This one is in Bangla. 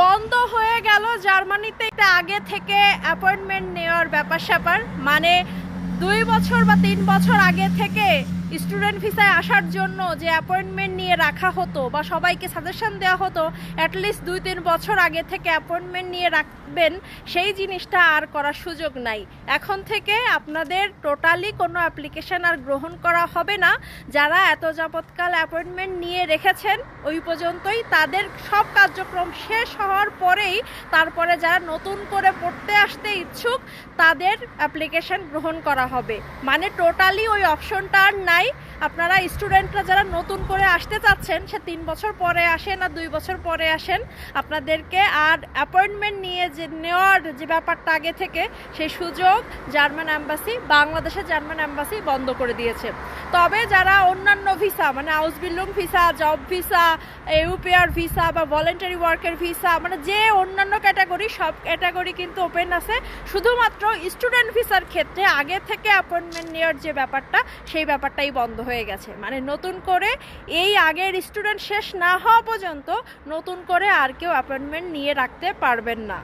বন্ধ হয়ে গেল জার্মানিতে। আগে থেকে অ্যাপয়েন্টমেন্ট নেওয়ার ব্যাপার স্যাপার মানে দুই বছর বা তিন বছর আগে থেকে স্টুডেন্ট ভিসায় আসার জন্য যে অ্যাপয়েন্টমেন্ট নিয়ে রাখা হতো বা সবাইকে সাজেশন দেওয়া হতো অ্যাটলিস্ট দুই তিন বছর আগে থেকে অ্যাপয়েন্টমেন্ট নিয়ে রাখবেন, সেই জিনিসটা আর করার সুযোগ নাই। এখন থেকে আপনাদের টোটালি কোনো অ্যাপ্লিকেশন আর গ্রহণ করা হবে না। যারা এত যাবৎকাল অ্যাপয়েন্টমেন্ট নিয়ে রেখেছেন, ওই পর্যন্তই। তাদের সব কার্যক্রম শেষ হওয়ার পরেই, তারপরে যারা নতুন করে পড়তে আসতে ইচ্ছুক, তাদের অ্যাপ্লিকেশন গ্রহণ করা হবে। মানে টোটালি ওই অপশনটা আর নাই। Bye. আপনারা স্টুডেন্টরা যারা নতুন করে আসতে চাচ্ছেন, সে তিন বছর পরে আসেন আর দুই বছর পরে আসেন, আপনাদেরকে আর অ্যাপয়েন্টমেন্ট নিয়ে যে নেওয়ার যে ব্যাপারটা আগে থেকে সেই সুযোগ জার্মান অ্যাম্বাসি বাংলাদেশের জার্মান অ্যাম্বাসি বন্ধ করে দিয়েছে। তবে যারা অন্যান্য ভিসা মানে house building visa job visa UPR visa বা ভলেন্টারি ওয়ার্কের ভিসা মানে যে অন্যান্য ক্যাটাগরি সব ক্যাটাগরি কিন্তু ওপেন আছে। শুধুমাত্র স্টুডেন্ট ভিসার ক্ষেত্রে আগে থেকে অ্যাপয়েন্টমেন্ট নেওয়ার যে ব্যাপারটা, সেই ব্যাপারটাই বন্ধ হয়ে গেছে। মানে নতুন করে এই আগের স্টুডেন্ট শেষ না হওয়া পর্যন্ত নতুন করে আর কেউ অ্যাপয়েন্টমেন্ট নিয়ে রাখতে পারবেন না।